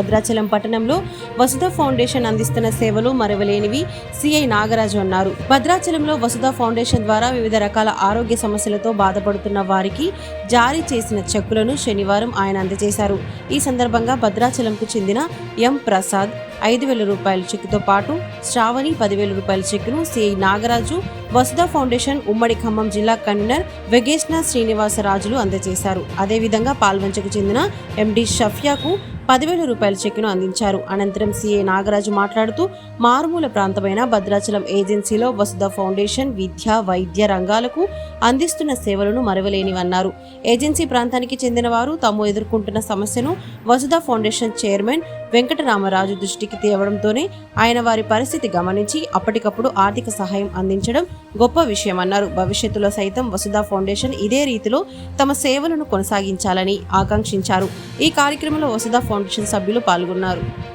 భద్రాచలం పట్టణంలో వసుధ ఫౌండేషన్ అందిస్తున్న సేవలు మరవలేనివి. సిఐ నాగరాజు అన్నారు. భద్రాచలంలో వసుధ ఫౌండేషన్ ద్వారా వివిధ రకాల ఆరోగ్య సమస్యలతో బాధపడుతున్న వారికి జారీ చేసిన చెక్కులను శనివారం ఆయన అందజేశారు. ఈ సందర్భంగా భద్రాచలంకు చెందిన ఎం ప్రసాద్ ఐదు వేల రూపాయల చెక్కుతో పాటు శ్రావణి పదివేల రూపాయల చెక్కును సిఐ నాగరాజు వసుధ ఫౌండేషన్ ఉమ్మడి ఖమ్మం జిల్లా కన్వీనర్ వెగేష్ణ శ్రీనివాసరాజులు అందజేశారు. అదేవిధంగా పాల్వంచకు చెందిన ఎండి షఫియాకు పదివేల రూపాయల చెక్కును అందించారు. అనంతరం సీఏ నాగరాజు మాట్లాడుతూ మారుమూల ప్రాంతమైన భద్రాచలం ఏజెన్సీలో వసుధ ఫౌండేషన్ విద్య వైద్య రంగాలకు అందిస్తున్న సేవలను మరవలేనివన్నారు. ఏజెన్సీ ప్రాంతానికి చెందిన వారు తాము ఎదుర్కొంటున్న సమస్యను వసుధ ఫౌండేషన్ చైర్మన్ వెంకటరామరాజు దృష్టికి తేవడంతోనే ఆయన వారి పరిస్థితి గమనించి అప్పటికప్పుడు ఆర్థిక సహాయం అందించడం గొప్ప విషయమన్నారు. భవిష్యత్తులో సైతం వసుధ ఫౌండేషన్ ఇదే రీతిలో తమ సేవలను కొనసాగించాలని ఆకాంక్షించారు. ఈ కార్యక్రమంలో వసుధ ఫౌండేషన్ సభ్యులు పాల్గొన్నారు.